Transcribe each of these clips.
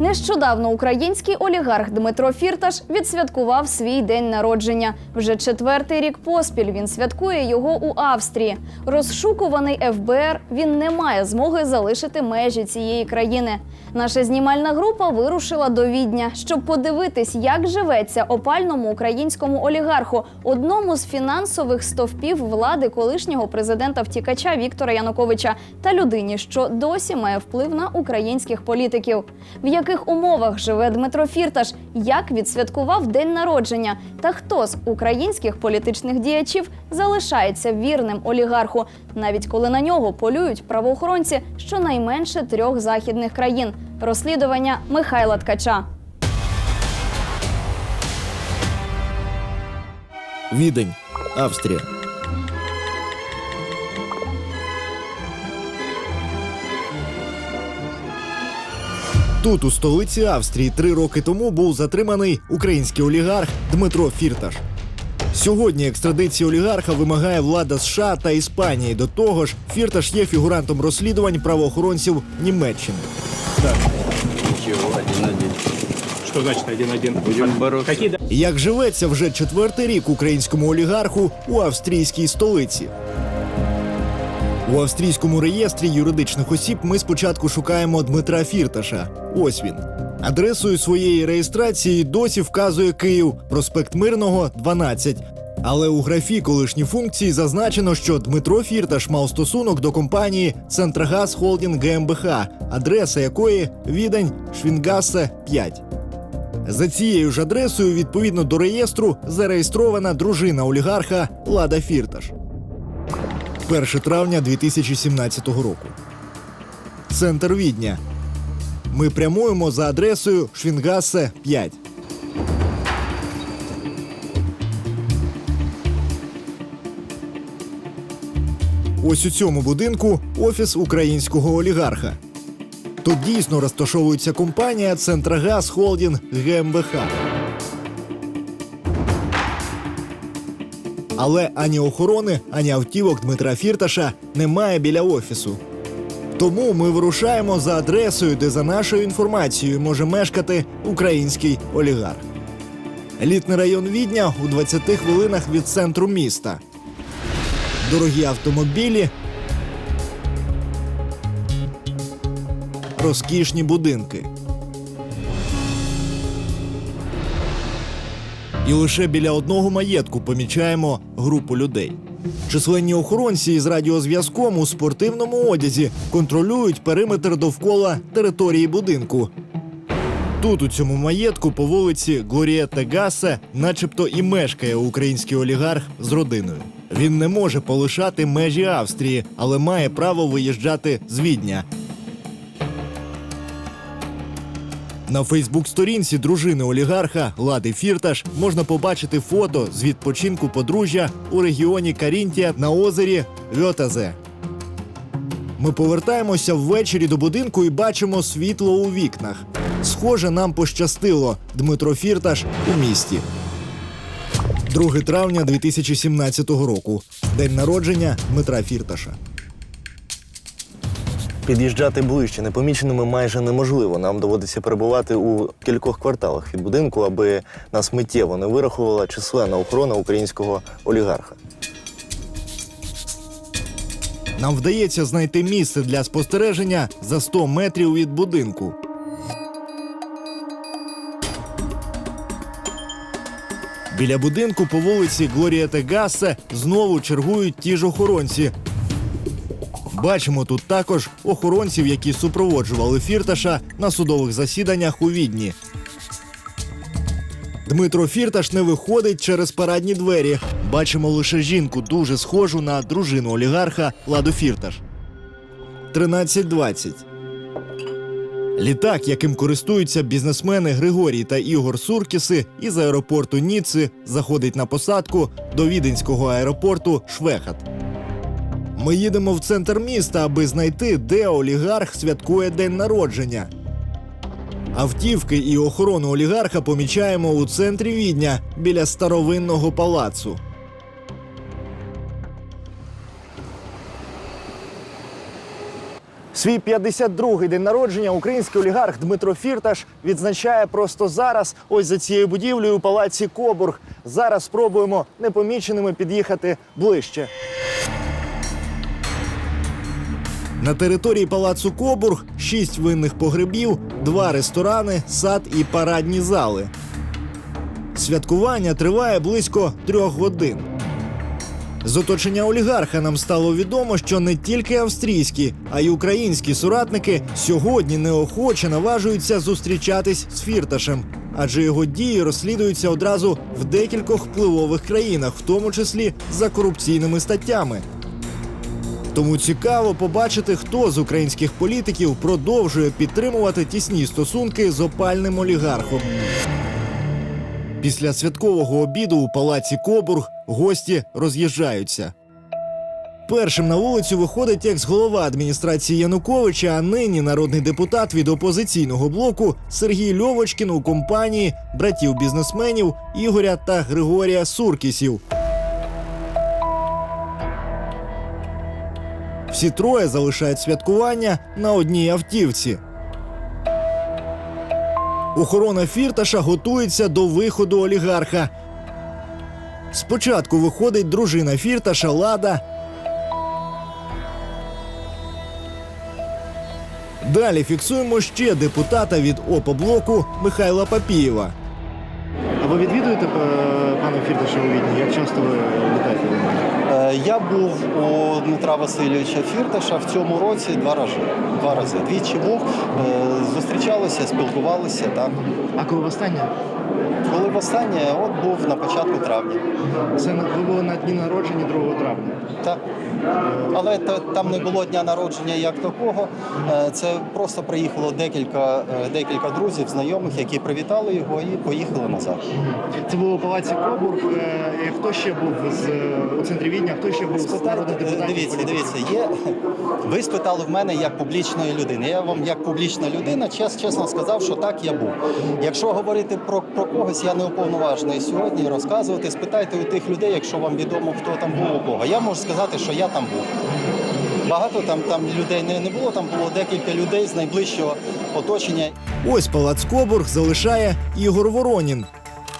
Нещодавно український олігарх Дмитро Фірташ відсвяткував свій день народження. Вже четвертий рік поспіль він святкує його у Австрії. Розшукуваний ФБР він не має змоги залишити межі цієї країни. Наша знімальна група вирушила до Відня, щоб подивитись, як живеться опальному українському олігарху, одному з фінансових стовпів влади колишнього президента втікача Віктора Януковича та людині, що досі має вплив на українських політиків. В яких умовах живе Дмитро Фірташ, як відсвяткував день народження, та хто з українських політичних діячів залишається вірним олігарху, навіть коли на нього полюють правоохоронці щонайменше трьох західних країн. Розслідування Михайла Ткача. Відень, Австрія. Тут, у столиці Австрії, три роки тому був затриманий український олігарх Дмитро Фірташ. Сьогодні екстрадиції олігарха вимагає влада США та Іспанії. До того ж, Фірташ є фігурантом розслідувань правоохоронців Німеччини. Ничего, один-один. Что значит один-один? Бороться. Як живеться вже четвертий рік українському олігарху у австрійській столиці? У австрійському реєстрі юридичних осіб ми спочатку шукаємо Дмитра Фірташа. Ось він. Адресою своєї реєстрації досі вказує Київ, проспект Мирного, 12. Але у графі колишні функції зазначено, що Дмитро Фірташ мав стосунок до компанії Центрагаз Холдінг ГМБХ, адреса якої Відень Швінгасе 5. За цією ж адресою, відповідно до реєстру, зареєстрована дружина олігарха Лада Фірташ. 1 травня 2017 року. Центр Відня. Ми прямуємо за адресою Швінгасе 5. Ось у цьому будинку офіс українського олігарха. Тут дійсно розташовується компанія Центрагаз Холдінг ГМБХ. Але ані охорони, ані автівок Дмитра Фірташа немає біля офісу. Тому ми вирушаємо за адресою, де за нашою інформацією може мешкати український олігарх. Елітний район Відня у 20 хвилинах від центру міста. Дорогі автомобілі, розкішні будинки. І лише біля одного маєтку помічаємо групу людей. Численні охоронці із радіозв'язком у спортивному одязі контролюють периметр довкола території будинку. Тут, у цьому маєтку, по вулиці Глорієта Гасе, начебто і мешкає український олігарх з родиною. Він не може полишати межі Австрії, але має право виїжджати з Відня. На Фейсбук-сторінці дружини олігарха Лади Фірташ можна побачити фото з відпочинку подружжя у регіоні Карінтія на озері Вьотазе. Ми повертаємося ввечері до будинку і бачимо світло у вікнах. Схоже, нам пощастило. Дмитро Фірташ у місті. 2 травня 2017 року. День народження Дмитра Фірташа. Під'їжджати ближче непоміченими майже неможливо. Нам доводиться перебувати у кількох кварталах від будинку, аби нас миттєво не вирахувала численна охорона українського олігарха. Нам вдається знайти місце для спостереження за 100 метрів від будинку. Біля будинку по вулиці Глорія Тегассе знову чергують ті ж охоронці. Бачимо тут також охоронців, які супроводжували Фірташа на судових засіданнях у Відні. Дмитро Фірташ не виходить через парадні двері. Бачимо лише жінку, дуже схожу на дружину олігарха Ладу Фірташ. 13.20. Літак, яким користуються бізнесмени Григорій та Ігор Суркіси, із аеропорту Ніци заходить на посадку до віденського аеропорту Швехат. Ми їдемо в центр міста, аби знайти, де олігарх святкує день народження. Автівки і охорону олігарха помічаємо у центрі Відня біля старовинного палацу. Свій 52-й день народження український олігарх Дмитро Фірташ відзначає просто зараз, ось за цією будівлею у палаці Кобург. Зараз спробуємо непоміченими під'їхати ближче. На території палацу Кобург шість винних погребів, два ресторани, сад і парадні зали. Святкування триває близько трьох годин. З оточення олігарха нам стало відомо, що не тільки австрійські, а й українські соратники сьогодні неохоче наважуються зустрічатись з Фірташем, адже його дії розслідуються одразу в декількох впливових країнах, в тому числі за корупційними статтями. Тому цікаво побачити, хто з українських політиків продовжує підтримувати тісні стосунки з опальним олігархом. Після святкового обіду у палаці Кобург гості роз'їжджаються. Першим на вулицю виходить екс-голова адміністрації Януковича, а нині народний депутат від опозиційного блоку Сергій Льовочкін у компанії братів бізнесменів Ігоря та Григорія Суркісів. Всі троє залишають святкування на одній автівці. Охорона Фірташа готується до виходу олігарха. Спочатку виходить дружина Фірташа Лада. Далі фіксуємо ще депутата від ОПО-блоку Михайла Папієва. Ви відвідуєте пана Фірташа у Відні? Як часто ви літаєте? Е, Я був у Дмитра Васильовича Фірташа в цьому році два рази. Два рази. Двічі був, е, зустрічалися, спілкувалися. Так. А коли востаннє? Коли востаннє, от був на початку травня. Це ви були на дні народження 2 травня. Так. Але та- там не було дня народження як такого. Е, Це просто приїхало декілька, е, декілька друзів, знайомих, які привітали його і поїхали назад. Це було у палаці Кобург. Е, Хто ще був з у центрі Відня? Хто ще був з народних депутатів? дивіться, дивіться, є. Ви спитали в мене як публічної людини. Я вам як публічна людина чес, чесно сказав, що так я був. Якщо говорити про, про когось, я не уповноважений сьогодні розказувати. Спитайте у тих людей, якщо вам відомо, хто там був у кого. Я можу сказати, що я там був. Багато там, там людей не, не було, там було декілька людей з найближчого оточення. Ось палац Кобург залишає Ігор Воронін.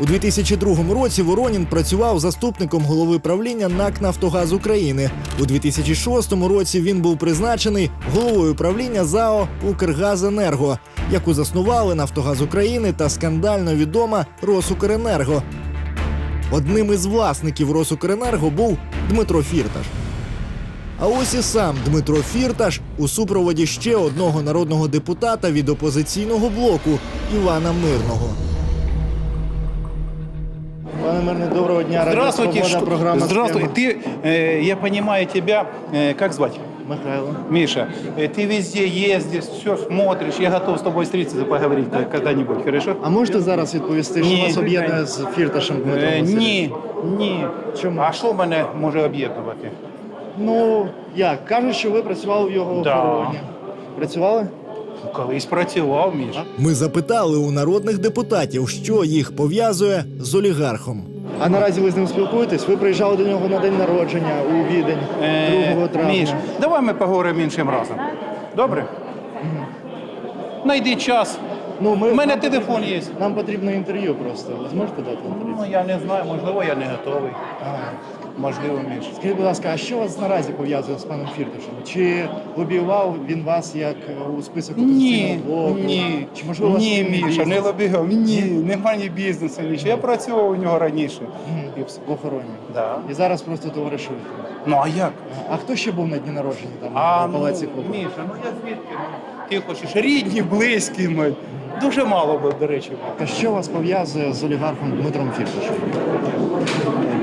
У 2002 році Воронін працював заступником голови правління НАК Нафтогаз України. У 2006 році він був призначений головою правління ЗАО Укргазенерго, яку заснували Нафтогаз України та скандально відома Росукренерго. Одним із власників Росукренерго був Дмитро Фірташ. А ось і сам Дмитро Фірташ у супроводі ще одного народного депутата від опозиційного блоку Івана Мирного. Пане Мирне, доброго дня. Здравствуйте. что- Здравствуй. Ты, э, я понимаю тебя, э, как звать? Михайло. Миша, э, ты везде ездишь, все смотришь. Я готов с тобой встретиться, поговорить э, когда-нибудь, хорошо? А можете зараз відповісти, Ні. що вас об'єднує з Фірташем Дмитром Е, Васильовичем? ні, ні. Чому? А що мене може об'єднувати? Ну, як? Кажуть, що ви працювали в його Да. охороні. Працювали? Колись працював, Міша. Ми запитали у народних депутатів, що їх пов'язує з олігархом. А наразі ви з ним спілкуєтесь? Ви приїжджали до нього на день народження у Відень Е, 2 травня. Міш, давай ми поговоримо іншим разом. Добре? Найди час. Ну, ми, У мене нам телефон потрібно- є. Нам потрібно інтерв'ю просто. Ви зможете дати інтерв'ю? Ну, я не знаю, можливо, я не готовий. Можливо, Міш. Скажіть, будь ласка, а що вас наразі пов'язує з паном Фірташем? Чи лобіював він вас як е, у список Ні, блоку? ні, Чи можливо у вас ні, спільний Міша, не бізнес? лобігав. Ні, немає бізнесу, нічого. Я працював у нього раніше. І в охороні? Да. І зараз просто товаришуєте. Ну а як? А хто ще був на дні народження там А в ну, палаці Кобург? Міша, ну я звідки? Ну, Ти хочеш рідні, близькі ми. Дуже мало би, до речі. Що вас пов'язує з олігархом Дмитром Фірташем?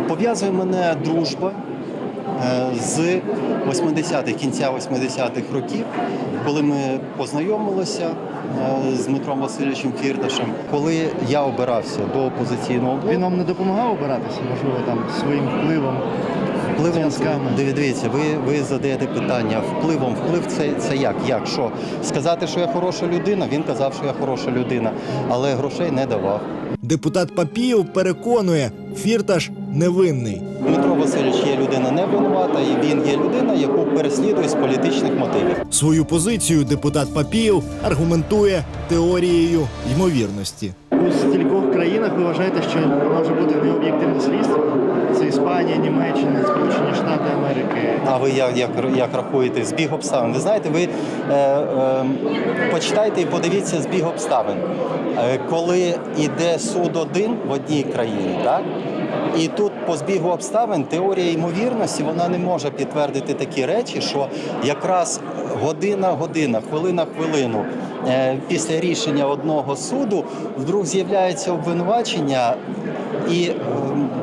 Пов'язує мене дружба е, з 80-х, кінця 80-х років, коли ми познайомилися е, з Дмитром Васильовичем Фірташем. Коли я обирався до опозиційного блоку, Він вам не допомагав обиратися, можливо, там своїм впливом? Впливом дивіться, ви, ви задаєте питання впливом. Вплив це, це як? Як що? Сказати, що я хороша людина, він казав, що я хороша людина, але грошей не давав. Депутат Папієв переконує, Фірташ невинний. Дмитро Васильович є людина не винувата, і він є людина, яку переслідують з політичних мотивів. Свою позицію депутат Папієв аргументує теорією ймовірності. Країнах ви вважаєте, що може бути необ'єктивний слідство? Це Іспанія, Німеччина, Сполучені Штати Америки. А ви як, як, як рахуєте збіг обставин? Ви знаєте, ви е, е, почитайте і подивіться збіг обставин. Е, коли йде суд один в одній країні, так? І тут по збігу обставин теорія ймовірності вона не може підтвердити такі речі, що якраз година година, хвилина хвилину е, після рішення одного суду вдруг з'являється обвинувачення, і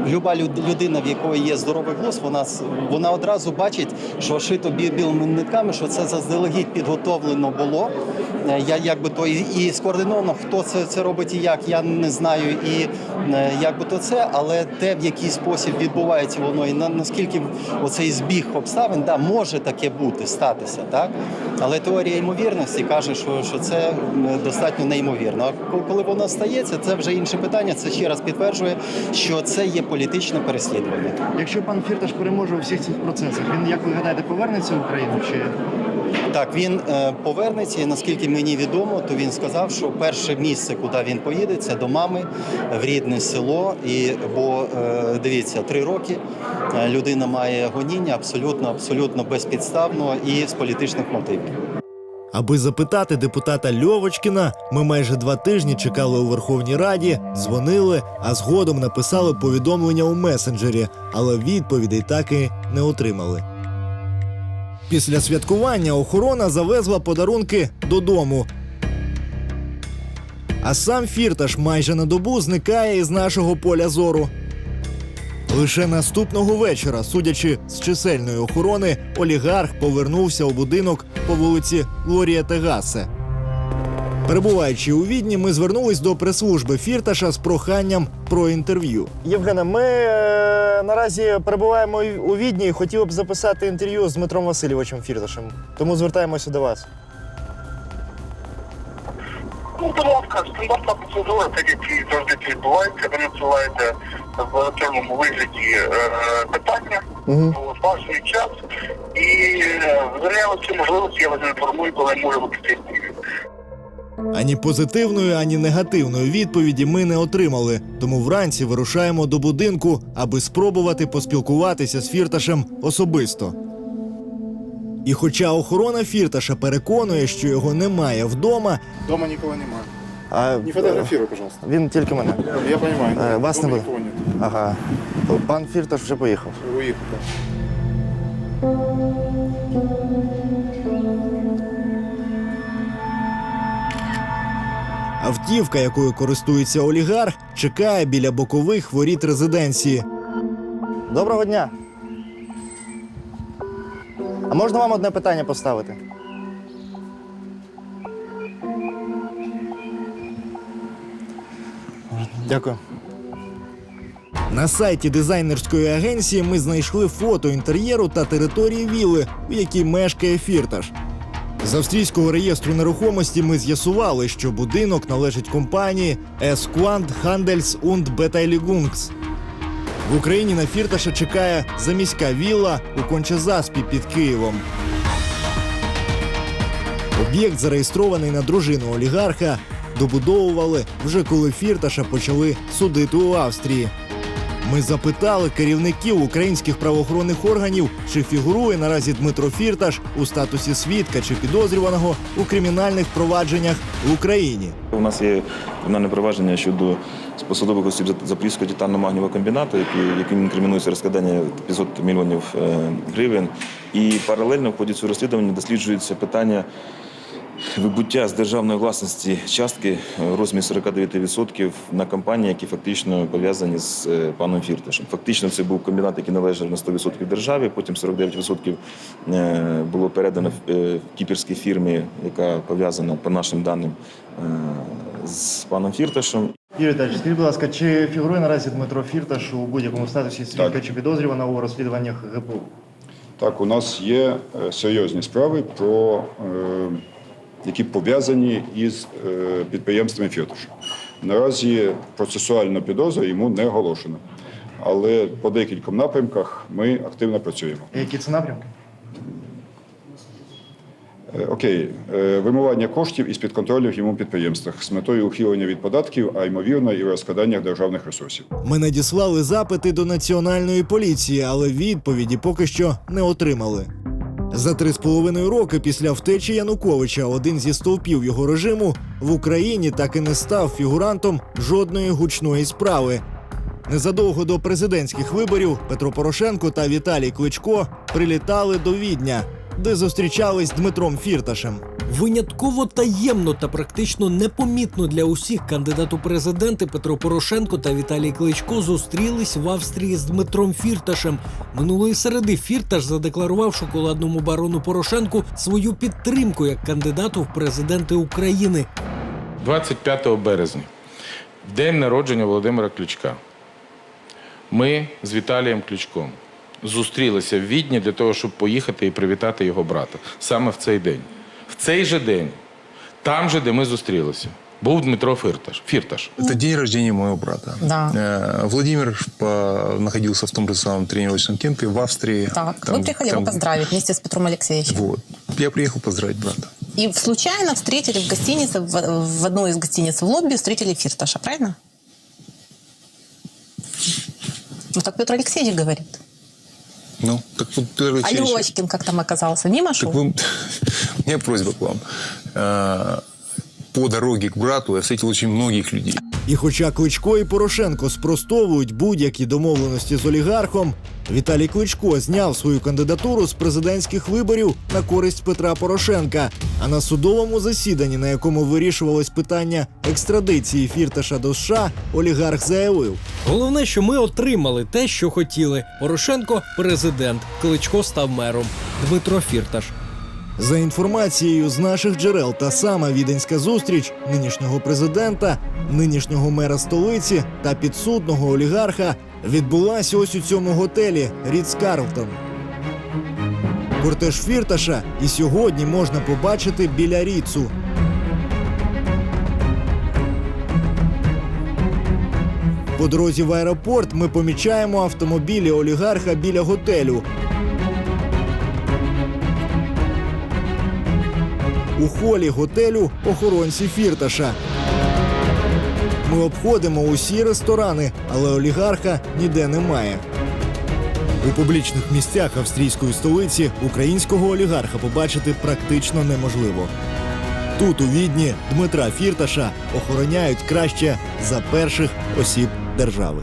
люба люд- людина, в якої є здоровий глузд, вона вона одразу бачить, що шито бі- білими нитками, що це заздалегідь підготовлено було. Е, Я якби то і, і скоординовано, хто це, це робить і як, я не знаю. І е, якби то це, але те, в який спосіб відбувається воно, і на, наскільки оцей збіг обставин, да, може таке бути, статися, так? Але теорія ймовірності каже, що, що це достатньо неймовірно. А коли воно стається, це вже інше питання. Це ще раз підтверджує, що це є політичне переслідування. Якщо пан Фірташ переможе у всіх цих процесах, він як ви гадаєте, повернеться в Україну чи Так, він е, повернеться, наскільки мені відомо, то він сказав, що перше місце, куди він поїде, це до мами в рідне село. І бо е, дивіться, три роки е, людина має гоніння абсолютно, абсолютно безпідставно і з політичних мотивів. Аби запитати депутата Льовочкіна, ми майже два тижні чекали у Верховній Раді, дзвонили, а згодом написали повідомлення у месенджері, але відповідей так і не отримали. Після святкування охорона завезла подарунки додому. А сам Фірташ майже на добу зникає із нашого поля зору. Лише наступного вечора, судячи з чисельної охорони, олігарх повернувся у будинок по вулиці Лорія Тегасе. Перебуваючи у Відні, ми звернулись до прес-служби Фірташа з проханням про інтерв'ю. Євгене, ми е, наразі перебуваємо у Відні і хотіли б записати інтерв'ю з Дмитром Васильовичем Фірташем. Тому звертаємося до вас. Ну, будь ласка, стандартна процедура, так як і завжди це відбувається, ви надсилаєте в електронному вигляді е, питання Мгм. у ваший час, і е, в наявності можливості я вас інформую, коли можу випустити. Ані позитивної, ані негативної відповіді ми не отримали. Тому вранці вирушаємо до будинку, аби спробувати поспілкуватися з Фірташем особисто. І хоча охорона Фірташа переконує, що його немає вдома, Дома никого нема. А, Не фотографируй, пожалуйста. Він тільки мене. Я понимаю. Э, вас дома не нет. Ага. Пан Фірташ вже поїхав. Уехал, Автівка, якою користується олігарх, чекає біля бокових воріт резиденції. Доброго дня. А можна вам одне питання поставити? Дякую. На сайті дизайнерської агенції ми знайшли фото інтер'єру та території вілли, у якій мешкає Фірташ. З австрійського реєстру нерухомості ми з'ясували, що будинок належить компанії Esquand Handels und Beteiligungs. В Україні на Фірташа чекає заміська вілла у Кончезаспі під Києвом. Об'єкт зареєстрований на дружину олігарха. Добудовували вже коли Фірташа почали судити у Австрії. Ми запитали керівників українських правоохоронних органів, чи фігурує наразі Дмитро Фірташ у статусі свідка чи підозрюваного у кримінальних провадженнях в Україні. У нас є кримінальне провадження щодо посадових осіб Запорізького титанно-магнієвого комбінату, яким інкримінується розкрадання 500 мільйонів е, гривень. І паралельно в ході цього розслідування досліджується питання вибуття з державної власності частки е, в розмірі 49% на компанії, які фактично пов'язані з е, паном Фірташем. Фактично, це був комбінат, який належав на 100% державі. Потім 49% е, було передано е, кіпрській фірмі, яка пов'язана по нашим даним з паном Фірташем. Юрій Віталійович, скажіть, будь ласка, чи фігурує наразі Дмитро Фірташ у будь-якому статусі свідка чи підозрюваного у розслідуваннях ГПУ? Так, у нас є серйозні справи, про, е, які пов'язані із е, підприємствами Фірташа. Наразі процесуальна підозра йому не оголошена. але по декільком напрямках ми активно працюємо. Які це напрямки? Е, Окей, Е, вимивання коштів із під контролю в йому підприємствах з метою ухилення від податків, а ймовірно, і розкрадання державних ресурсів. Ми надіслали запити до національної поліції, але відповіді поки що не отримали. За три з половиною роки після втечі Януковича один зі стовпів його режиму в Україні так і не став фігурантом жодної гучної справи. Незадовго до президентських виборів Петро Порошенко та Віталій Кличко прилітали до Відня, де зустрічались з Дмитром Фірташем. Винятково таємно та практично непомітно для усіх кандидат у президенти Петро Порошенко та Віталій Кличко зустрілись в Австрії з Дмитром Фірташем. Минулої середи Фірташ задекларував шоколадному барону Порошенку свою підтримку як кандидату в президенти України. 25 березня, день народження Володимира Ключка. Ми з Віталієм Ключком зустрілися в Відні для того, щоб поїхати і привітати його брата саме в цей день В цей же день, там же, де ми зустрілися, був Дмитро Фірташ. Фірташ. Это день рождения моего брата. Да. Э, Владимир по- находился в том же самом тренировочном кемпе в Австрии. Так, Там- вы приехали его там- поздравить вместе с Петром Алексеевичем. Вот. Я приехал поздравить брата. И случайно встретили в гостинице, в, в одной из гостиниц в лобби, встретили Фирташа, правильно? Ну, так Петр Алексеевич говорит. Ну, так вот первый А Алексеевич... Как там оказался? Мимо Так вы... У меня просьба к вам. Э, По дороге к брату я встретил очень многих людей. І хоча Кличко і Порошенко спростовують будь-які домовленості з олігархом, Віталій Кличко зняв свою кандидатуру з президентських виборів на користь Петра Порошенка. А на судовому засіданні, на якому вирішувалось питання екстрадиції Фірташа до США, олігарх заявив: Головне, що ми отримали те, що хотіли. Порошенко президент, Кличко став мером. Дмитро Фірташ. За інформацією з наших джерел, та сама віденська зустріч нинішнього президента, нинішнього мера столиці та підсудного олігарха відбулася ось у цьому готелі Ріц Карлтон. Кортеж Фірташа і сьогодні можна побачити біля Ріцу. По дорозі в аеропорт ми помічаємо автомобілі олігарха біля готелю. У холі готелю охоронці фірташа. Ми обходимо усі ресторани, але олігарха ніде немає. У публічних місцях австрійської столиці українського олігарха побачити практично неможливо. Тут, у відні, Дмитра Фірташа охороняють краще за перших осіб держави.